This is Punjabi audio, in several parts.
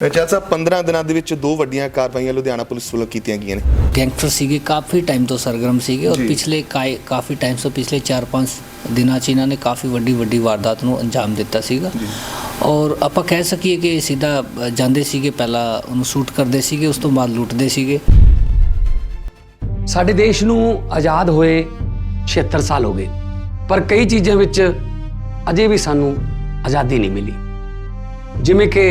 ਜੱਜ ਸਾਹਿਬ 15 ਦਿਨਾਂ ਦੇ ਵਿੱਚ ਦੋ ਵੱਡੀਆਂ ਕਾਰਵਾਈਆਂ ਲੁਧਿਆਣਾ ਪੁਲਿਸ ਵੱਲੋਂ ਕੀਤੀਆਂ ਗਈਆਂ ਨੇ। ਗੈਂਗਸਟਰ ਸੀਗੇ ਕਾਫੀ ਟਾਈਮ ਤੋਂ ਸਰਗਰਮ ਸੀਗੇ ਔਰ। ਪਿਛਲੇ ਕਾਫੀ ਟਾਈਮ ਤੋਂ ਪਿਛਲੇ 4-5 ਦਿਨਾਂ 'ਚ ਇਹਨਾਂ ਨੇ ਕਾਫੀ ਵੱਡੀ ਵੱਡੀ ਵਾਰਦਾਤ ਨੂੰ ਅੰਜਾਮ ਦਿੱਤਾ ਸੀਗਾ। ਔਰ ਆਪਾਂ ਕਹਿ ਸਕੀਏ ਕਿ ਸਿੱਧਾ ਜਾਂਦੇ ਸੀਗੇ ਪਹਿਲਾਂ ਉਹਨੂੰ ਸ਼ੂਟ ਕਰਦੇ ਸੀਗੇ ਉਸ ਤੋਂ ਬਾਅਦ ਲੁੱਟਦੇ ਸੀਗੇ। ਸਾਡੇ ਦੇਸ਼ ਨੂੰ ਆਜ਼ਾਦ ਹੋਏ 76 ਸਾਲ ਹੋ ਗਏ ਪਰ ਕਈ ਚੀਜ਼ਾਂ ਵਿੱਚ ਅਜੇ ਵੀ ਸਾਨੂੰ ਆਜ਼ਾਦੀ ਨਹੀਂ ਮਿਲੀ। ਜਿਵੇਂ ਕਿ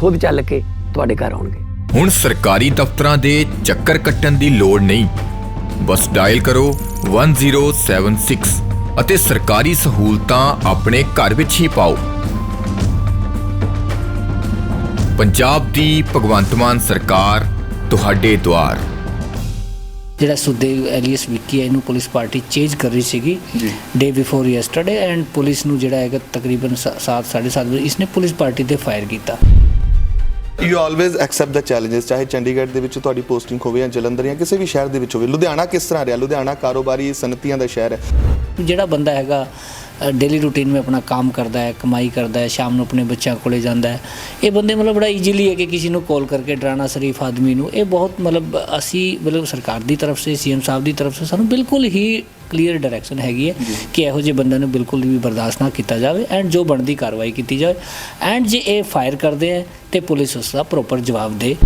ਖੁਦ ਚੱਲ ਕੇ ਤੁਹਾਡੇ ਘਰ ਆਉਣਗੇ। ਹੁਣ ਸਰਕਾਰੀ ਦਫ਼ਤਰਾਂ ਦੇ ਚੱਕਰ ਕੱਟਣ ਦੀ ਲੋੜ ਨਹੀਂ। ਬਸ ਡਾਇਲ ਕਰੋ 1076 ਅਤੇ ਸਰਕਾਰੀ ਸਹੂਲਤਾਂ ਆਪਣੇ ਘਰ ਵਿੱਚ ਹੀ ਪਾਓ। ਪੰਜਾਬ ਦੀ ਭਗਵੰਤ ਮਾਨ ਸਰਕਾਰ ਤੁਹਾਡੇ ਦੁਆਰ। ਜਿਹੜਾ ਸੁਦੇਵ ਐਲੀਅਸ ਵਿੱਕੀ ਹੈ ਇਹਨੂੰ ਪੁਲਿਸ ਪਾਰਟੀ ਚੇਂਜ ਕਰ ਰਹੀ ਸੀਗੀ ਜੀ। Day before yesterday and police ਨੂੰ ਜਿਹੜਾ ਹੈਗਾ ਤਕਰੀਬਨ 7:30 ਵਜੇ ਇਸਨੇ ਪੁਲਿਸ ਪਾਰਟੀ ਤੇ ਫਾਇਰ ਕੀਤਾ। You always accept the challenges ਚਾਹੇ ਚੰਡੀਗੜ੍ਹ ਦੇ ਵਿੱਚ ਤੁਹਾਡੀ ਪੋਸਟਿੰਗ ਹੋਵੇ ਜਾਂ ਜਲੰਧਰ ਜਾਂ ਕਿਸੇ ਵੀ ਸ਼ਹਿਰ ਦੇ ਵਿੱਚ ਹੋਵੇ। ਲੁਧਿਆਣਾ ਕਿਸ ਤਰ੍ਹਾਂ ਰਿਹਾ? ਲੁਧਿਆਣਾ ਕਾਰੋਬਾਰੀ ਸਨਅਤੀਆਂ ਦਾ ਸ਼ਹਿਰ ਹੈ। ਜਿਹੜਾ ਬੰਦਾ ਹੈਗਾ ਡੇਲੀ ਰੂਟੀਨ ਵਿੱਚ ਆਪਣਾ ਕੰਮ ਕਰਦਾ ਹੈ ਕਮਾਈ ਕਰਦਾ ਹੈ ਸ਼ਾਮ ਨੂੰ ਆਪਣੇ ਬੱਚਿਆਂ ਕੋਲੇ ਜਾਂਦਾ ਹੈ। ਇਹ ਬੰਦੇ ਮਤਲਬ ਬੜਾ ਈਜ਼ੀਲੀ ਹੈ ਕਿ ਕਿਸੇ ਨੂੰ ਕਾਲ ਕਰਕੇ ਡਰਾਣਾ ਸ਼ਰੀਫ ਆਦਮੀ ਨੂੰ ਇਹ ਬਹੁਤ ਮਤਲਬ ਅਸੀਂ ਮਤਲਬ ਸਰਕਾਰ ਦੀ ਤਰਫ ਸੇ ਸੀਐਮ ਸਾਹਿਬ ਦੀ ਤਰਫ ਸੇ ਸਾਨੂੰ ਬਿਲਕੁਲ ਹੀ ਕਲੀਅਰ ਡਾਇਰੈਕਸ਼ਨ ਹੈਗੀ ਹੈ ਕਿ ਇਹੋ ਜਿਹੇ ਬੰਦਿਆਂ ਨੂੰ ਬਿਲਕੁਲ ਵੀ ਬਰਦਾਸ਼ਤ ਨਾ ਕੀਤਾ ਜਾਵੇ ਐਂਡ ਜੋ ਬਣਦੀ ਕਾਰਵਾਈ ਕੀਤੀ ਜਾਵੇ। ਐਂਡ ਜੇ ਇਹ ਫਾਇਰ ਕਰਦੇ ਹੈ ਤੇ ਪੁਲਿਸ ਉਸ ਦਾ ਪ੍ਰੋਪਰ ਜਵਾਬ ਦੇ।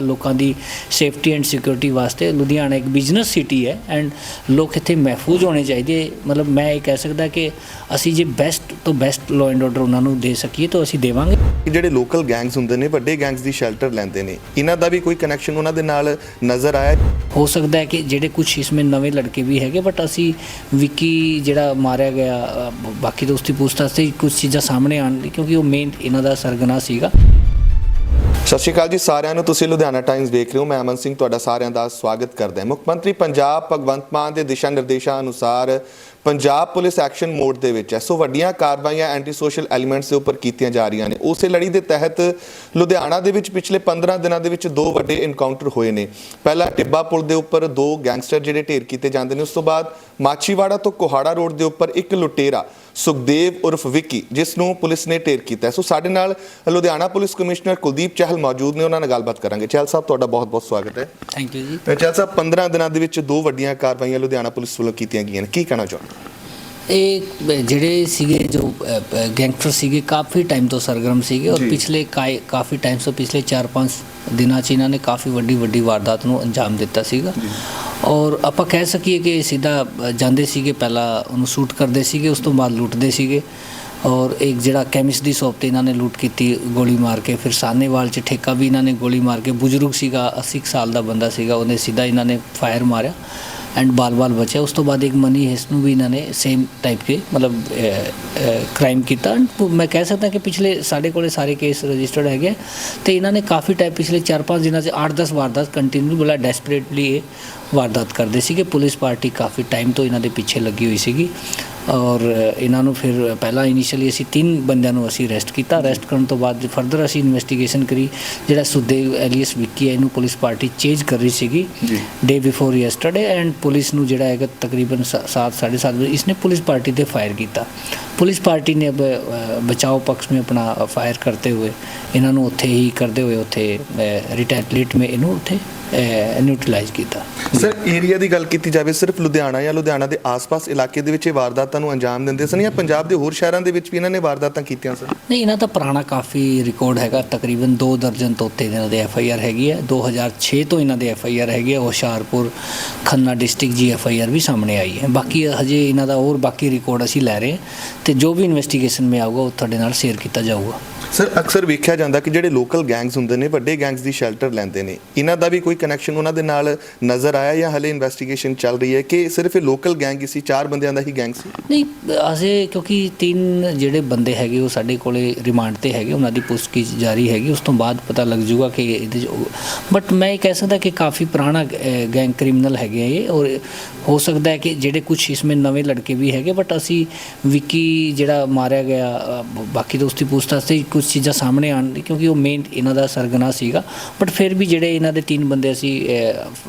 ਲੋਕਾਂ ਦੀ ਸੇਫਟੀ ਐਂਡ ਸਿਕਿਉਰਿਟੀ ਵਾਸਤੇ ਲੁਧਿਆਣਾ ਇੱਕ ਬਿਜ਼ਨਸ ਸਿਟੀ ਹੈ ਐਂਡ ਲੋਕ ਇੱਥੇ ਮਹਿਫੂਜ਼ ਹੋਣੇ ਚਾਹੀਦੇ। ਮਤਲਬ ਮੈਂ ਇਹ ਕਹਿ ਸਕਦਾ ਕਿ ਅਸੀਂ ਜੇ ਬੈਸਟ ਤੋਂ ਬੈਸਟ ਲਾਅ ਐਂਡ ਆਰਡਰ ਉਹਨਾਂ ਨੂੰ ਦੇ ਸਕੀਏ ਤਾਂ ਅਸੀਂ ਦੇਵਾਂਗੇ। ਜਿਹੜੇ ਲੋਕਲ ਗੈਂਗਸ ਹੁੰਦੇ ਨੇ ਵੱਡੇ ਗੈਂਗਸ ਦੀ ਸ਼ੈਲਟਰ ਲੈਂਦੇ ਨੇ। ਇਹਨਾਂ ਦਾ ਵੀ ਕੋਈ ਕਨੈਕਸ਼ਨ ਉਹਨਾਂ ਦੇ ਨਾਲ ਨਜ਼ਰ ਆਇਆ? ਹੋ ਸਕਦਾ ਹੈ ਕਿ ਜਿਹੜੇ ਕੁਝ ਇਸਮੇ ਨਵੇਂ ਲੜਕੇ ਵੀ ਹੈਗੇ ਬਟ ਅਸੀਂ ਵਿੱਕੀ ਜਿਹੜਾ ਮਾਰਿਆ ਗਿਆ ਬਾਕੀ ਤਾਂ ਉਸਦੀ ਪੁੱਛਤਾਛ ਤੇ ਕੁਝ ਚੀਜ਼ਾਂ ਸਾਹਮਣੇ ਲਈ ਕਿਉਂਕਿ ਉਹ ਮੇਨ ਇਹਨਾਂ ਦਾ ਸਰਗਨਾ ਸੀਗਾ। ਸਤਿ ਸ਼੍ਰੀ ਅਕਾਲ ਜੀ ਸਾਰਿਆਂ ਨੂੰ। ਤੁਸੀਂ ਲੁਧਿਆਣਾ ਟਾਈਮਸ ਦੇਖ ਰਹੇ ਹੋ। ਮੈਂ ਅਮਨ ਸਿੰਘ, ਤੁਹਾਡਾ ਸਾਰਿਆਂ ਦਾ ਸਵਾਗਤ ਕਰਦਾ ਹਾਂ। ਮੁੱਖ ਮੰਤਰੀ ਪੰਜਾਬ ਭਗਵੰਤ ਮਾਨ ਦੇ ਦਿਸ਼ਾ ਨਿਰਦੇਸ਼ਾਂ ਅਨੁਸਾਰ ਪੰਜਾਬ ਪੁਲਿਸ ਐਕਸ਼ਨ ਮੋਡ ਦੇ ਵਿੱਚ ਹੈ। ਸੋ ਵੱਡੀਆਂ ਕਾਰਵਾਈਆਂ ਐਂਟੀ ਸੋਸ਼ਲ ਐਲੀਮੈਂਟਸ ਦੇ ਉੱਪਰ ਕੀਤੀਆਂ ਜਾ ਰਹੀਆਂ ਨੇ। ਉਸੇ ਲੜੀ ਦੇ ਤਹਿਤ ਲੁਧਿਆਣਾ ਦੇ ਵਿੱਚ ਪਿਛਲੇ 15 ਦਿਨਾਂ ਦੇ ਵਿੱਚ ਦੋ ਵੱਡੇ ਇਨਕਾਊਂਟਰ ਹੋਏ ਨੇ। ਪਹਿਲਾ ਟਿੱਬਾ ਪੁਲ ਦੇ ਉੱਪਰ ਦੋ ਗੈਂਗਸਟਰ ਜਿਹੜੇ ਢੇਰ ਕੀਤੇ ਜਾਂਦੇ ਨੇ। ਉਸ ਤੋਂ ਬਾਅਦ ਮਾਛੀਵਾੜਾ ਤੋਂ ਕੋਹਾੜਾ ਰੋਡ ਦੇ ਉੱਪਰ ਇੱਕ ਲੁਟੇਰਾ ਸੁਖਦੇਵ ਉਰਫ ਵਿੱਕੀ ਜਿਸ ਨੂੰ ਪੁਲਿਸ ਨੇ ਢੇਰ ਕੀਤਾ। ਸੋ ਸਾਡੇ ਨਾਲ ਲੁਧਿਆਣਾ ਪੁਲਿਸ ਕਮਿਸ਼ਨਰ ਕੁਲਦੀਪ ਚਹਿਲ ਮੌਜੂਦ ਨੇ ਉਹਨਾਂ ਨਾਲ ਗੱਲਬਾਤ ਕਰਾਂਗੇ। ਚਹਿਲ ਸਾਹਿਬ ਤੁਹਾਡਾ ਬਹੁਤ-ਬਹੁਤ ਸਵਾਗਤ ਹੈ। ਥੈਂਕ ਯੂ ਜੀ। ਚਹਿਲ ਸਾਹਿਬ 15 ਦਿਨਾਂ ਦੇ ਵਿੱਚ ਦੋ ਵੱਡੀਆਂ ਕਾਰਵਾਈਆਂ ਲੁਧਿਆਣਾ ਪੁਲਿਸ ਵੱਲੋਂ ਕੀਤੀਆਂ ਗਈਆਂ ਨੇ। ਕੀ ਕਹਿਣਾ ਚਾਹੁੰਦੇ ਇਹ ਜਿਹੜੇ ਸੀਗੇ ਜੋ ਗੈਂਗਸਟਰ ਸੀਗੇ ਕਾਫੀ ਟਾਈਮ ਤੋਂ ਸਰਗਰਮ ਸੀਗੇ ਔਰ। ਪਿਛਲੇ ਕਾਫੀ ਟਾਈਮ ਤੋਂ ਪਿਛਲੇ 4-5 ਦਿਨਾਂ 'ਚ ਇਹਨਾਂ ਨੇ ਕਾਫੀ ਵੱਡੀ ਵੱਡੀ ਵਾਰਦਾਤ ਨੂੰ ਅੰਜਾਮ ਦਿੱਤਾ ਸੀਗਾ। ਔਰ ਆਪਾਂ ਕਹਿ ਸਕੀਏ ਕਿ ਸਿੱਧਾ ਜਾਂਦੇ ਸੀਗੇ, ਪਹਿਲਾਂ ਉਹਨੂੰ ਸ਼ੂਟ ਕਰਦੇ ਸੀਗੇ, ਉਸ ਤੋਂ ਬਾਅਦ ਲੁੱਟਦੇ ਸੀਗੇ। ਔਰ ਇੱਕ ਜਿਹੜਾ ਕੈਮਿਸਟ ਦੀ ਸ਼ੌਪ ਤੇ ਇਹਨਾਂ ਨੇ ਲੁੱਟ ਕੀਤੀ, ਗੋਲੀ ਮਾਰ ਕੇ, ਫਿਰ ਸਾਨੇਵਾਲ 'ਚ ਠੇਕਾ ਵੀ ਇਹਨਾਂ ਨੇ ਗੋਲੀ ਮਾਰ ਕੇ, ਬਜ਼ੁਰਗ ਸੀਗਾ 80 ਕੁ ਸਾਲ ਦਾ ਬੰਦਾ ਸੀਗਾ, ਉਹਨੇ ਸਿੱਧਾ ਇਹਨਾਂ ਨੇ ਫਾਇਰ ਮਾਰਿਆ। ਐਂਡ ਬਾਲ-ਬਾਲ ਬਚਿਆ ਉਸ ਤੋਂ ਬਾਅਦ ਇੱਕ ਮਨੀ ਹੈਸ ਨੂੰ ਵੀ ਇਹਨਾਂ ਨੇ ਸੇਮ ਟਾਈਪ ਕੇ ਮਤਲਬ ਕ੍ਰਾਈਮ ਕੀਤਾ And ਮੈਂ ਕਹਿ ਸਕਦਾ ਕਿ ਪਿਛਲੇ ਸਾਡੇ ਕੋਲੇ ਸਾਰੇ ਕੇਸ ਰਜਿਸਟਰਡ ਹੈਗੇ ਆ ਤੇ ਇਹਨਾਂ ਨੇ ਕਾਫੀ ਟਾਈਮ ਪਿਛਲੇ 4-5 ਦਿਨਾਂ 'ਚ 8-10 ਵਾਰਦਾਤ ਕੰਟੀਨਿਊ ਬੜਾ ਡੈਸਪਰੇਟਲੀ ਇਹ ਵਾਰਦਾਤ ਕਰਦੇ ਸੀਗੇ ਪੁਲਿਸ ਪਾਰਟੀ ਕਾਫੀ ਟਾਈਮ ਤੋਂ ਇਹਨਾਂ ਦੇ ਪਿੱਛੇ ਲੱਗੀ ਹੋਈ ਸੀਗੀ ਔਰ ਇਹਨਾਂ ਨੂੰ ਫਿਰ ਪਹਿਲਾਂ ਇਨੀਸ਼ੀਅਲੀ ਅਸੀਂ ਤਿੰਨ ਬੰਦਿਆਂ ਨੂੰ ਅਸੀਂ ਅਰੈਸਟ ਕੀਤਾ। ਅਰੈਸਟ ਕਰਨ ਤੋਂ ਬਾਅਦ ਫਰਦਰ ਅਸੀਂ ਇਨਵੈਸਟੀਗੇਸ਼ਨ ਕਰੀ ਜਿਹੜਾ ਸੁਦੇਵ ਐਲੀਅਸ ਵਿੱਕੀ ਹੈ ਇਹਨੂੰ ਪੁਲਿਸ ਪਾਰਟੀ ਚੇਂਜ ਕਰ ਰਹੀ ਸੀਗੀ day before yesterday and police ਨੂੰ ਜਿਹੜਾ ਹੈਗਾ ਤਕਰੀਬਨ 7:30 ਵਜੇ ਇਸਨੇ ਪੁਲਿਸ ਪਾਰਟੀ ਤੇ ਫਾਇਰ ਕੀਤਾ। ਪੁਲਿਸ ਪਾਰਟੀ ਨੇ ਬਚਾਓ ਪੱਖ ਮੇ ਆਪਣਾ ਫਾਇਰ ਕਰਤੇ ਹੋਏ ਇਹਨਾਂ ਨੂੰ ਉੱਥੇ ਹੀ ਕਰਦੇ ਹੋਏ ਉੱਥੇ ਰਿਟੈਂਟਲੇਟ ਮੇ ਇਹਨੂੰ ਉੱਥੇ ਨਿਊਟਰਲਾਈਜ਼ ਕੀਤਾ। ਸਰ ਏਰੀਆ ਦੀ ਗੱਲ ਕੀਤੀ ਜਾਵੇ ਸਿਰਫ ਲੁਧਿਆਣਾ ਜਾਂ ਲੁਧਿਆਣਾ ਦੇ ਆਸ-ਪਾਸ ਇਲਾਕੇ ਦੇ ਵਿੱਚ ਇਹ ਵਾਰਦਾਤਾਂ ਨੂੰ ਅੰਜਾਮ ਦਿੰਦੇ ਸਨ ਜਾਂ ਪੰਜਾਬ ਦੇ ਹੋਰ ਸ਼ਹਿਰਾਂ ਦੇ ਵਿੱਚ ਵੀ ਇਹਨਾਂ ਨੇ ਵਾਰਦਾਤਾਂ ਕੀਤੀਆਂ ਸਨ? ਨਹੀਂ ਇਹਨਾਂ ਦਾ ਪੁਰਾਣਾ ਕਾਫੀ ਰਿਕਾਰਡ ਹੈਗਾ। ਤਕਰੀਬਨ 2 ਦਰਜਨ ਤੋਂ ਉੱਤੇ ਇਹਨਾਂ ਦੇ ਐਫ ਆਈ ਆਰ ਹੈਗੀ ਹੈ। 2006 ਤੋਂ ਇਹਨਾਂ ਦੇ ਐਫ ਆਈ ਆਰ ਹੈਗੀ ਹੈ। ਹੁਸ਼ਿਆਰਪੁਰ ਖੰਨਾ ਡਿਸਟ੍ਰਿਕਟ ਜੀ ਐਫ ਆਈ ਆਰ ਵੀ ਸਾਹਮਣੇ ਆਈ ਹੈ। ਬਾਕੀ ਹਜੇ ਇਹਨਾਂ ਦਾ ਹੋਰ ਬਾਕੀ ਰਿਕਾਰਡ ਅਸੀਂ ਲੈ ਰਹੇ ਹਾਂ ਤੇ ਜੋ ਵੀ ਇਨਵੈਸਟੀਗੇਸ਼ਨ ਮੇ ਆਊਗਾ ਉਹ ਤੁਹਾਡੇ ਨਾਲ ਸ਼ੇਅਰ ਕੀਤਾ ਜਾਊਗਾ। ਸਰ, ਅਕਸਰ ਵੇਖਿਆ ਜਾਂਦਾ ਕਿ ਜਿਹੜੇ ਲੋਕਲ ਗੈਂਗਸ ਹੁੰਦੇ ਨੇ, ਵੱਡੇ ਗੈਂਗਸ ਦੀ ਸ਼ੈਲਟਰ ਲੈਂਦੇ ਨੇ। ਇਹਨਾਂ ਦਾ ਵੀ ਕੋਈ ਕਨੈਕਸ਼ਨ ਉਹਨਾਂ ਦੇ ਨਾਲ ਨਜ਼ਰ ਆਇਆ ਜਾਂ ਹਲੇ ਇਨਵੈਸਟੀਗੇਸ਼ਨ ਚੱਲ ਰਹੀ ਹੈ ਕਿ ਸਿਰਫ ਇਹ ਲੋਕਲ ਗੈਂਗ ਹੀ ਸੀ, ਚਾਰ ਬੰਦਿਆਂ ਦਾ ਹੀ ਗੈਂਗ ਸੀ? ਨਹੀਂ ਅਸੀਂ ਕਿਉਂਕਿ ਤਿੰਨ ਜਿਹੜੇ ਬੰਦੇ ਹੈਗੇ, ਉਹ ਸਾਡੇ ਕੋਲੇ ਰਿਮਾਂਡ ਤੇ ਹੈਗੇ, ਉਹਨਾਂ ਦੀ ਪੁੱਛਗਿੱਛ ਜਾਰੀ ਹੈਗੀ, ਉਸ ਤੋਂ ਬਾਅਦ ਪਤਾ ਲੱਗ ਜਾਊਗਾ ਕਿ ਇਹਦੇ ਬਟ ਮੈਂ ਇਹ ਕਹਿ ਸਕਦਾ ਕਿ ਕਾਫੀ ਪੁਰਾਣਾ ਗੈਂਗ ਕ੍ਰਿਮੀਨਲ ਹੈਗੇ ਆ ਇਹ ਔਰ ਹੋ ਸਕਦਾ ਹੈ ਕਿ ਜਿਹੜੇ ਕੁਝ ਇਸਮੇ ਨਵੇਂ ਲੜਕੇ ਵੀ ਹੈਗੇ ਬਟ ਅਸੀਂ ਵਿੱਕੀ ਜਿਹੜਾ ਮਾਰਿਆ ਗਿਆ ਬਾਕੀ ਤਾਂ ਉਸਦੀ ਪੁੱਛਤਾਛ ਤੇ ਕੁਝ ਚੀਜ਼ਾਂ ਸਾਹਮਣੇ ਆਉਣ ਕਿਉਂਕਿ ਉਹ ਮੇਨ ਇਹਨਾਂ ਦਾ ਸਰਗਨਾ ਸੀਗਾ। ਬਟ ਫਿਰ ਵੀ ਜਿਹੜੇ ਇਹਨਾਂ ਦੇ ਤਿੰਨ ਬੰਦੇ ਅਸੀਂ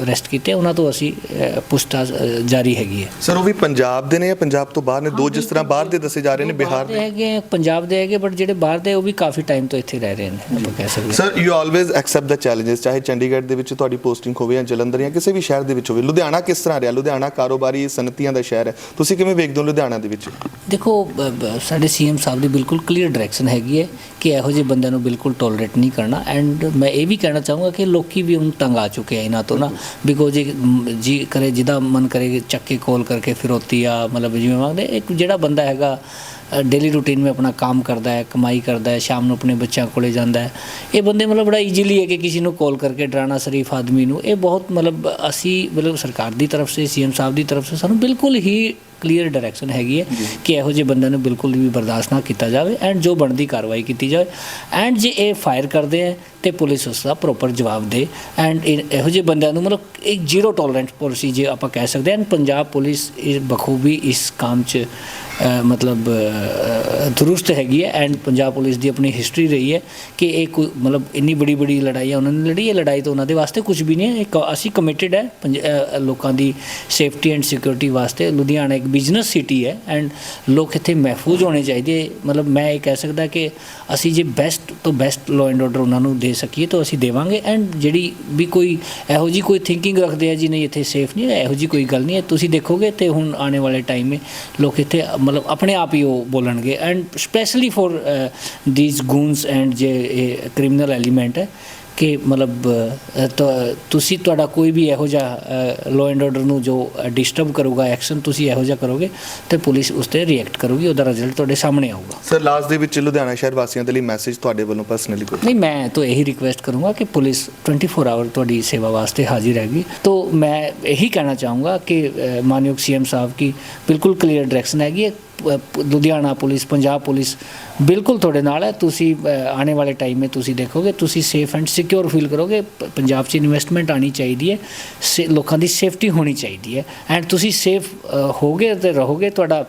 ਅਰੈਸਟ ਕੀਤੇ ਉਹਨਾਂ ਤੋਂ ਅਸੀਂ ਅ, ਜਾਰੀ ਹੈਗੀ ਹੈ। ਸਰ ਉਹ ਵੀ ਪੰਜਾਬ ਦੇ ਨੇ ਜਾਂ ਪੰਜਾਬ ਤੋਂ ਬਾਹਰ ਨੇ? ਦੋ ਜਿਸ ਤਰ੍ਹਾਂ ਬਾਹਰ ਦੇ ਦੱਸੇ ਜਾ ਰਹੇ ਨੇ ਬਿਹਾਰ ਦੇ? ਹੈਗੇ ਪੰਜਾਬ ਦੇ ਹੈਗੇ ਬਟ ਜਿਹੜੇ ਬਾਹਰ ਦੇ ਉਹ ਵੀ ਕਾਫੀ ਟਾਈਮ ਤੋਂ ਇੱਥੇ ਰਹਿ ਰਹੇ ਨੇ ਆਪਾਂ ਕਹਿ ਸਕਦੇ। Sir you always accept the challenges ਚਾਹੇ ਚੰਡੀਗੜ੍ਹ ਦੇ ਵਿੱਚ ਤੁਹਾਡੀ ਪੋਸਟਿੰਗ ਹੋਵੇ ਜਾਂ ਜਲੰਧਰ ਜਾਂ ਕਿਸੇ ਵੀ ਸ਼ਹਿਰ ਦੇ ਵਿੱਚ ਹੋਵੇ। ਲੁਧਿਆਣਾ ਕਿਸ ਤਰ੍ਹਾਂ ਰਿਹਾ? ਲੁਧਿਆਣਾ ਕਾਰੋਬਾਰੀ ਸਨਅਤੀਆਂ ਦਾ ਸ਼ਹਿਰ ਹੈ। ਤੁਸੀਂ ਕਿਵੇਂ ਵੇਖਦੇ ਹੋ ਲੁਧਿਆਣਾ ਦੇ ਵਿੱਚ? ਦੇਖੋ ਸਾਡੇ ਸੀਐਮ ਸਾਹਿਬ ਦੀ ਬਿਲਕੁਲ ਕਲੀਅਰ ਡਾਇਰੈਕਸ਼ਨ ਹੈਗੀ ਹੈ ਕਿ ਇਹੋ ਜਿਹੇ ਬੰਦਿਆਂ ਨੂੰ ਬਿਲਕੁਲ ਟੋਲਰੇਟ ਨਹੀਂ ਕਰਨਾ। ਐਂਡ ਮੈਂ ਇਹ ਵੀ ਕਹਿਣਾ ਚਾਹੂੰਗਾ ਕਿ ਲੋਕੀ ਵੀ ਹੁਣ ਤੰਗ ਆ ਚੁੱਕੇ ਆ ਇਹਨਾਂ ਤੋਂ ਨਾ। ਬਿਕੋਜ਼ ਜੀ ਕਰੇ, ਜਿਹਦਾ ਮਨ ਕਰੇ ਚੱਕੇ ਕੋਲ ਕਰਕੇ ਫਿਰੋਤੀ ਆ, ਮਤਲਬ ਜਿਵੇਂ ਮੰਗਦੇ, ਇੱਕ ਜਿਹੜਾ ਬੰਦਾ ਹੈਗਾ ਡੇਲੀ ਰੂਟੀਨ ਵਿੱਚ ਆਪਣਾ ਕੰਮ ਕਰਦਾ ਹੈ, ਕਮਾਈ ਕਰਦਾ ਹੈ, ਸ਼ਾਮ ਨੂੰ ਆਪਣੇ ਬੱਚਿਆਂ ਕੋਲੇ ਜਾਂਦਾ ਹੈ। ਇਹ ਬੰਦੇ ਮਤਲਬ ਬੜਾ ਈਜ਼ੀਲੀ ਹੈ ਕਿ ਕਿਸੇ ਨੂੰ ਕਾਲ ਕਰਕੇ ਡਰਾਣਾ ਸ਼ਰੀਫ ਆਦਮੀ ਨੂੰ। ਇਹ ਬਹੁਤ ਮਤਲਬ ਅਸੀਂ ਮਤਲਬ ਸਰਕਾਰ ਦੀ ਤਰਫ ਸੇ ਸੀਐਮ ਸਾਹਿਬ ਦੀ ਤਰਫ ਸੇ ਸਾਨੂੰ ਬਿਲਕੁਲ ਹੀ ਕਲੀਅਰ ਡਾਇਰੈਕਸ਼ਨ ਹੈਗੀ ਹੈ ਕਿ ਇਹੋ ਜਿਹੇ ਬੰਦਿਆਂ ਨੂੰ ਬਿਲਕੁਲ ਵੀ ਬਰਦਾਸ਼ਤ ਨਾ ਕੀਤਾ ਜਾਵੇ ਐਂਡ ਜੋ ਬਣਦੀ ਕਾਰਵਾਈ ਕੀਤੀ ਜਾਵੇ ਐਂਡ ਜੇ ਇਹ ਫਾਇਰ ਕਰਦੇ ਹੈ ਤੇ ਪੁਲਿਸ ਉਸ ਦਾ ਪ੍ਰੋਪਰ ਜਵਾਬ ਦੇ ਐਂਡ ਇਹੋ ਜਿਹੇ ਬੰਦਿਆਂ ਨੂੰ ਮਤਲਬ ਇੱਕ ਜ਼ੀਰੋ ਟੋਲਰੈਂਸ ਪਾਲਿਸੀ ਜੇ ਆਪਾਂ ਕਹਿ ਸਕਦੇ ਹਾਂ ਐਂਡ ਪੰਜਾਬ ਪੁਲਿਸ ਇਹ ਬਖੂਬੀ ਇਸ ਕੰਮ 'ਚ ਮਤਲਬ ਦਰੁਸਤ ਹੈਗੀ ਹੈ ਐਂਡ ਪੰਜਾਬ ਪੁਲਿਸ ਦੀ ਆਪਣੀ ਹਿਸਟਰੀ ਰਹੀ ਹੈ ਕਿ ਇਹ ਕੋਈ ਮਤਲਬ ਇੰਨੀ ਬੜੀ ਬੜੀ ਲੜਾਈਆਂ ਉਹਨਾਂ ਨੇ ਲੜੀ ਇਹ ਲੜਾਈ ਤਾਂ ਉਹਨਾਂ ਦੇ ਵਾਸਤੇ ਕੁਝ ਵੀ ਨਹੀਂ ਹੈ ਅਸੀਂ ਕਮਿਟਿਡ ਹੈ ਲੋਕਾਂ ਦੀ ਸੇਫਟੀ ਐਂਡ ਸਿਕਿਉਰਿਟੀ ਵਾਸਤੇ ਲੁਧਿਆਣਾ ਇੱਕ ਬਿਜ਼ਨਸ ਸਿਟੀ ਹੈ ਐਂਡ ਲੋਕ ਇੱਥੇ ਮਹਿਫੂਜ਼ ਹੋਣੇ ਚਾਹੀਦੇ। ਮਤਲਬ ਮੈਂ ਇਹ ਕਹਿ ਸਕਦਾ ਕਿ ਅਸੀਂ ਜੇ ਬੈਸਟ ਤੋਂ ਬੈਸਟ ਲਾਅ ਐਂਡ ਆਰਡਰ ਉਹਨਾਂ ਨੂੰ ਦੇ ਸਕੀਏ ਤਾਂ ਅਸੀਂ ਦੇਵਾਂਗੇ ਐਂਡ ਜਿਹੜੀ ਵੀ ਕੋਈ ਇਹੋ ਜੀ ਕੋਈ ਥਿੰਕਿੰਗ ਰੱਖਦੇ ਆ ਜੀ ਨਹੀਂ ਇੱਥੇ ਸੇਫ ਨਹੀਂ ਇਹੋ ਜੀ ਕੋਈ ਗੱਲ ਨਹੀਂ ਹੈ। ਤੁਸੀਂ ਦੇਖੋਗੇ ਤੇ ਹੁਣ ਆਉਣ ਵਾਲੇ ਟਾਈਮ ਮੇ ਲੋਕ ਇੱਥੇ, ਮਤਲਬ ਆਪਣੇ ਆਪ ਹੀ ਉਹ ਬੋਲਣਗੇ। And specially for these goons and ਜੇ ਕ੍ਰਿਮੀਨਲ ਐਲੀਮੈਂਟ ਹੈ ਕਿ ਮਤਲਬ ਤੁਸੀਂ ਤੁਹਾਡਾ ਕੋਈ ਵੀ ਇਹੋ ਜਿਹਾ ਲਾਅ ਐਂਡ ਆਰਡਰ ਨੂੰ ਜੋ ਡਿਸਟਰਬ ਕਰੂਗਾ ਐਕਸ਼ਨ ਤੁਸੀਂ ਇਹੋ ਜਿਹਾ ਕਰੋਗੇ ਤੇ ਪੁਲਿਸ ਉਸ ਤੇ ਰਿਐਕਟ ਕਰੂਗੀ ਉਹਦਾ ਰਿਜ਼ਲਟ ਤੁਹਾਡੇ ਸਾਹਮਣੇ ਆਊਗਾ। ਸਰ ਲਾਸਟ ਦੇ ਵਿੱਚ ਲੁਧਿਆਣਾ ਸ਼ਹਿਰ ਵਾਸੀਆਂ ਦੇ ਲਈ ਮੈਸੇਜ ਤੁਹਾਡੇ ਵੱਲੋਂ ਪਰਸਨਲੀ ਕੋਈ? ਨਹੀਂ ਮੈਂ ਤਾਂ ਇਹੀ ਰਿਕੁਐਸਟ ਕਰੂੰਗਾ ਕਿ ਪੁਲਿਸ 24 ਆਵਰ ਤੁਹਾਡੀ ਸੇਵਾ ਵਾਸਤੇ ਹਾਜ਼ਰ ਹੈਗੀ ਤੋਂ ਮੈਂ ਇਹੀ ਕਹਿਣਾ ਚਾਹੂੰਗਾ ਕਿ ਮਾਨਯੋਗ ਸੀਐਮ ਸਾਹਿਬ ਕੀ ਬਿਲਕੁਲ ਕਲੀਅਰ ਡਾਇਰੈਕਸ਼ਨ ਹੈਗੀ ਹੈ। ਲੁਧਿਆਣਾ ਪੁਲਿਸ ਪੰਜਾਬ ਪੁਲਿਸ ਬਿਲਕੁਲ ਤੁਹਾਡੇ ਨਾਲ ਹੈ। ਤੁਸੀਂ ਅ, ਆਉਣੇ ਵਾਲੇ ਟਾਈਮ ਮੇ ਤੁਸੀਂ ਦੇਖੋਗੇ ਤੁਸੀਂ ਸੇਫ ਐਂਡ ਸਿਕਿਉਰ ਫੀਲ ਕਰੋਗੇ। ਪੰਜਾਬ 'ਚ ਇਨਵੈਸਟਮੈਂਟ ਆਣੀ ਚਾਹੀਦੀ ਹੈ ਸੇ- ਲੋਕਾਂ ਦੀ ਸੇਫਟੀ ਹੋਣੀ ਚਾਹੀਦੀ ਹੈ। ਐਂਡ ਤੁਸੀਂ ਸੇਫ ਹੋਗੇ ਤੇ ਰਹੋਗੇ ਤੁਹਾਡਾ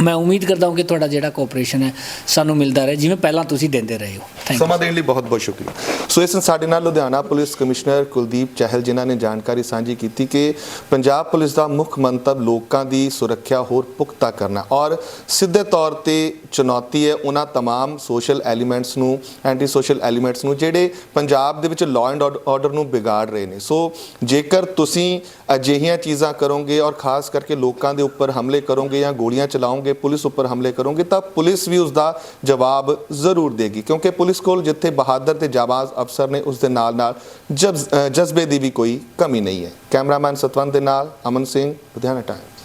ਮੈਂ ਉਮੀਦ ਕਰਦਾ ਹਾਂ ਕਿ ਤੁਹਾਡਾ ਜਿਹੜਾ ਕੋਆਪਰੇਸ਼ਨ ਹੈ ਸਾਨੂੰ ਮਿਲਦਾ ਰਹੇ ਜਿਵੇਂ ਪਹਿਲਾਂ ਤੁਸੀਂ ਦਿੰਦੇ ਰਹੇ ਹੋ ਥੈਂਕ ਯੂ ਸਮਾਂ ਦੇਣ ਲਈ ਬਹੁਤ ਬਹੁਤ ਸ਼ੁਕਰੀਆ ਸੋ ਇਸ ਨਾਲ ਸਾਡੇ ਨਾਲ ਲੁਧਿਆਣਾ ਪੁਲਿਸ ਕਮਿਸ਼ਨਰ ਕੁਲਦੀਪ ਚਹਿਲ ਜਿਨ੍ਹਾਂ ਨੇ ਜਾਣਕਾਰੀ ਸਾਂਝੀ ਕੀਤੀ ਕਿ ਪੰਜਾਬ ਪੁਲਿਸ ਦਾ ਮੁੱਖ ਮੰਤਵ ਲੋਕਾਂ ਦੀ ਸੁਰੱਖਿਆ ਹੋਰ ਪੁਖਤਾ ਕਰਨਾ ਔਰ ਸਿੱਧੇ ਤੌਰ ਤੇ ਚੁਣੌਤੀ ਹੈ ਉਹਨਾਂ तमाम ਸੋਸ਼ਲ ਐਲੀਮੈਂਟਸ ਨੂੰ ਐਂਟੀ ਸੋਸ਼ਲ ਐਲੀਮੈਂਟਸ ਨੂੰ ਜਿਹੜੇ ਪੰਜਾਬ ਦੇ ਵਿੱਚ ਲਾਅ ਐਂਡ ਆਰਡਰ ਨੂੰ ਵਿਗਾੜ ਰਹੇ ਨੇ ਸੋ ਜੇਕਰ ਤੁਸੀਂ ਅਜਿਹੀਆਂ ਚੀਜ਼ਾਂ ਕਰੋਗੇ ਔਰ ਖਾਸ ਕਰਕੇ ਲੋਕਾਂ ਦੇ ਉੱਪਰ ਹਮਲੇ ਕਰੋਗੇ ਜਾਂ ਗੋਲੀਆਂ ਚਲਾਓਗੇ ਪੁਲਿਸ ਉੱਪਰ ਹਮਲੇ ਕਰੋਗੇ, ਤਾਂ ਪੁਲਿਸ ਵੀ ਉਸ ਦਾ ਜਵਾਬ ਜ਼ਰੂਰ ਦੇਗੀ। ਕਿਉਂਕਿ ਪੁਲਿਸ ਕੋਲ ਜਿੱਥੇ ਬਹਾਦਰ ਤੇ ਜਾਬਾਜ਼ ਅਫਸਰ ਨੇ ਉਸ ਦੇ ਨਾਲ ਨਾਲ ਜਜ਼- ਜਜ਼ਬੇ ਦੀ ਵੀ ਕੋਈ ਕਮੀ ਨਹੀਂ ਹੈ। ਕੈਮਰਾਮੈਨ ਸਤਵੰਤ ਦੇ ਨਾਲ ਅਮਨ ਸਿੰਘ, ਲੁਧਿਆਣਾ ਟਾਈਮ।